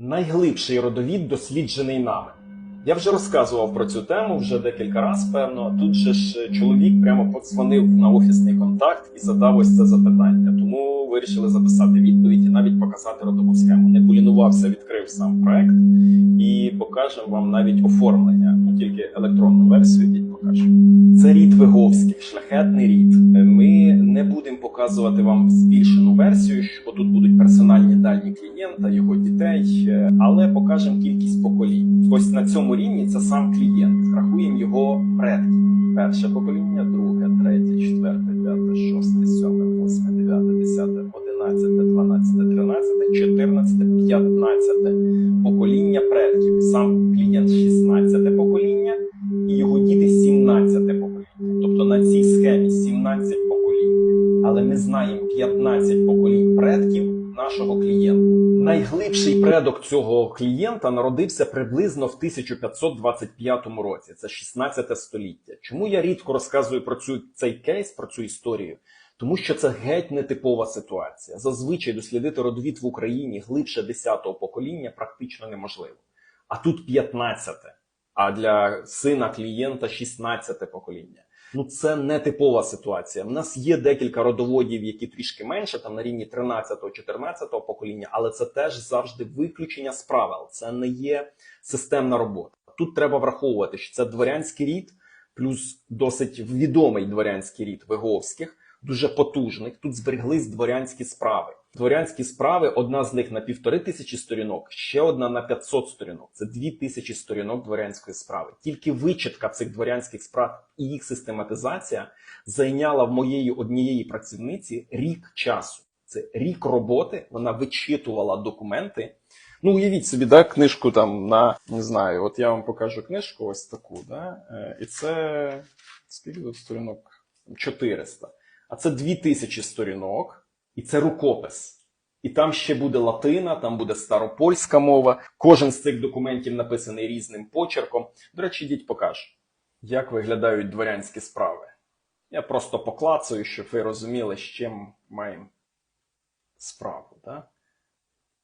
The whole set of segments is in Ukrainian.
найглибший родовід, досліджений нами. Я вже розказував про цю тему вже декілька разів, певно. Тут же ж чоловік прямо подзвонив на офісний контакт і задав ось це запитання. Тому вирішили записати відповідь і навіть показати родову схему. Не полінувався, відкрив сам проект і покажемо вам навіть оформлення. Ну тільки електронну версію покажемо. Це рід Виговських, шляхетний рід. Ми не будемо показувати вам збільшену версію, бо тут будуть персональні дані клієнта, його дітей, е, але покажемо кількість поколінь. Ось на цьому рівні це сам клієнт. Рахуємо його предків. Перше покоління, друге, третє, четверте, п'яте, шосте, сьоме, восьме, дев'яте, десяте, одинадцяте, дванадцяте, тринадцяте, чотирнадцяте, п'ятнадцяте покоління предків. Сам клієнт 16 ми знаємо 15 поколінь предків нашого клієнта. Найглибший предок цього клієнта народився приблизно в 1525 році. Це 16 століття. Чому я рідко розказую про цю цей кейс, про цю історію? Тому що це геть нетипова ситуація. Зазвичай дослідити родовід в Україні глибше 10-го покоління практично неможливо. А тут 15-те, а для сина клієнта 16-те покоління. Ну це не типова ситуація. У нас є декілька родоводів, які трішки менше, там на рівні 13-14 покоління, але це теж завжди виключення з правил. Це не є системна робота. Тут треба враховувати, що це дворянський рід, плюс досить відомий дворянський рід Виговських, дуже потужний. Тут збереглись дворянські справи. Дворянські справи, одна з них на півтори тисячі сторінок, ще одна на 500 сторінок. Це дві тисячі сторінок дворянської справи. Тільки вичитка цих дворянських справ і їх систематизація зайняла в моєї однієї працівниці рік часу. Це рік роботи. Вона вичитувала документи. Ну, уявіть собі, да, книжку там на не знаю. От я вам покажу книжку, ось таку, да, е, і це скільки тут сторінок? 400. А це 2000 сторінок, і це рукопис. І там ще буде латина, там буде старопольська мова. Кожен з цих документів написаний різним почерком. До речі, йдіть покажу, як виглядають дворянські справи. Я просто поклацаю, щоб ви розуміли, з чим маємо справу. Да?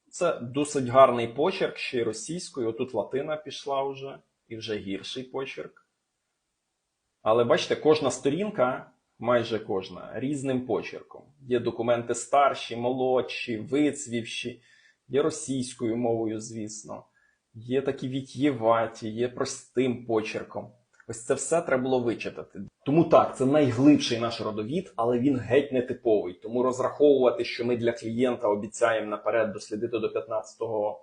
Це досить гарний почерк, ще й російською. Отут латина пішла вже, і вже гірший почерк. Але бачите, кожна сторінка, майже кожна, різним почерком. Є документи старші, молодші, вицвівші, є російською мовою, звісно, є такі вітєваті, є простим почерком. Ось це все треба було вичитати. Тому так, це найглибший наш родовід, але він геть не типовий. Тому розраховувати, що ми для клієнта обіцяємо наперед дослідити до 15-го